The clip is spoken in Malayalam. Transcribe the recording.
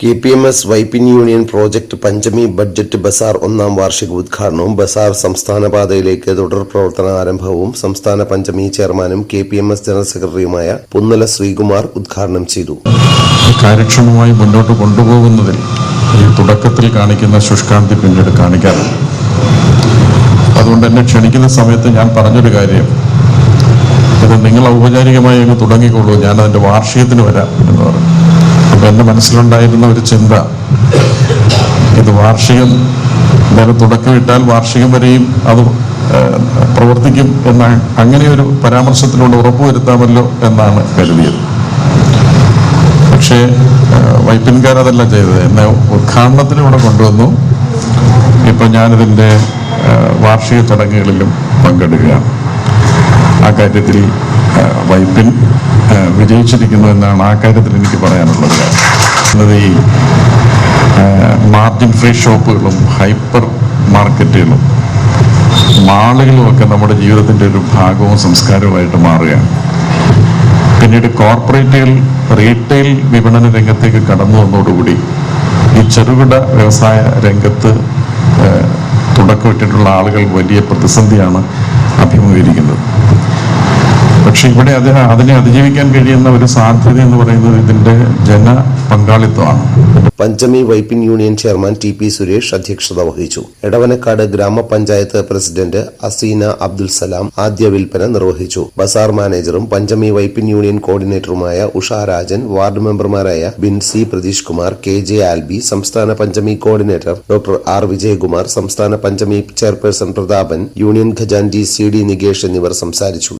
K P M S Vypin union project Panchami budget Bazar ഒന്നാം വാർഷിക ഉദ്ഘാടനവും ബസാർ സംസ്ഥാന പാതയിലേക്ക് തുടർ പ്രവർത്തന ആരംഭവും സംസ്ഥാന പഞ്ചമി ചെയർമാനും K P M S general സെക്രട്ടറിയുമായ പുന്നല ശ്രീകുമാർ ഉദ്ഘാടനം ചെയ്തു. കാര്യക്ഷമമായി മുന്നോട്ട് കൊണ്ടുപോകുന്നതിൽ ഈ തുടക്കത്തിൽ കാണിക്കുന്ന ശുഷ്കാന്തി പിന്നീട് കാണിക്കാറ്. അതുകൊണ്ട് എന്നെ ക്ഷണിക്കുന്ന സമയത്ത് ഞാൻ പറഞ്ഞൊരു കാര്യം. ഇത് നിങ്ങൾ ഔപചാരികമായി അങ്ങ് തുടങ്ങിക്കോളൂ. ഞാൻ അതിന്റെ വാർഷികത്തിന് വരാം എന്ന് പറഞ്ഞു. എന്റെ മനസ്സിലുണ്ടായിരുന്ന ഒരു ചിന്ത. ഇത് വാർഷികം എന്തായാലും തുടക്കമിട്ടാൽ വാർഷികം വരെയും അത് പ്രവർത്തിക്കും എന്ന അങ്ങനെ ഒരു പരാമർശത്തിലൂടെ ഉറപ്പുവരുത്താമല്ലോ എന്നാണ് കരുതിയത്. പക്ഷേ വൈപ്പിൻകാർ അതല്ല ചെയ്തത്. എന്നെ ഉദ്ഘാടനത്തിന് ഇവിടെ കൊണ്ടുവന്നു. ഇപ്പം ഞാനിതിന്റെ വാർഷിക ചടങ്ങുകളിലും പങ്കെടുക്കുകയാണ്. ആ കാര്യത്തിൽ വൈപ്പിൻ വിജയിച്ചിരിക്കുന്നു എന്നാണ് ആ കാര്യത്തിൽ എനിക്ക് പറയാനുള്ളത്. എന്നത് ഈ മാർജിൻ ഫ്രീ ഷോപ്പുകളും ഹൈപ്പർ മാർക്കറ്റുകളും മാളുകളുമൊക്കെ നമ്മുടെ ജീവിതത്തിന്റെ ഒരു ഭാഗവും സംസ്കാരവുമായിട്ട് മാറുകയാണ്. പിന്നീട് കോർപ്പറേറ്റുകൾ റീറ്റെയിൽ വിപണന രംഗത്തേക്ക് കടന്നു വന്നതോടുകൂടി ഈ ചെറുകിട വ്യവസായ രംഗത്ത് തുടക്കമിട്ടിട്ടുള്ള ആളുകൾ വലിയ പ്രതിസന്ധിയാണ് അഭിമുഖീകരിക്കുന്നത്. പക്ഷെ ഇവിടെ അതിനെ അതിനെ അതിജീവിക്കാൻ കഴിയുന്ന ഒരു സാധ്യത എന്ന് പറയുന്നത് ഇതിന്റെ ജന പങ്കാളിത്തമാണ്. Panchami Vypin union chairman T P Suresh അധ്യക്ഷത വഹിച്ചു. എടവനക്കാട് ഗ്രാമപഞ്ചായത്ത് പ്രസിഡന്റ് അസീന അബ്ദുൽ സലാം ആദ്യ വിൽപ്പന നിർവഹിച്ചു. ബസാർ മാനേജറും പഞ്ചമി വൈപ്പിൻ യൂണിയൻ കോർഡിനേറ്ററുമായ ഉഷ രാജൻ വാർഡ് മെമ്പർമാരായ ബിൻസി പ്രതീഷ് കുമാർ കെ ജെ ആൽബി സംസ്ഥാന Panchami coordinator doctor R Vijayakumar സംസ്ഥാന പഞ്ചമി ചെയർപേഴ്സൺ പ്രതാപൻ യൂണിയൻ ഖജാൻജി സി ഡി നികേഷ് എന്നിവർ സംസാരിച്ചു.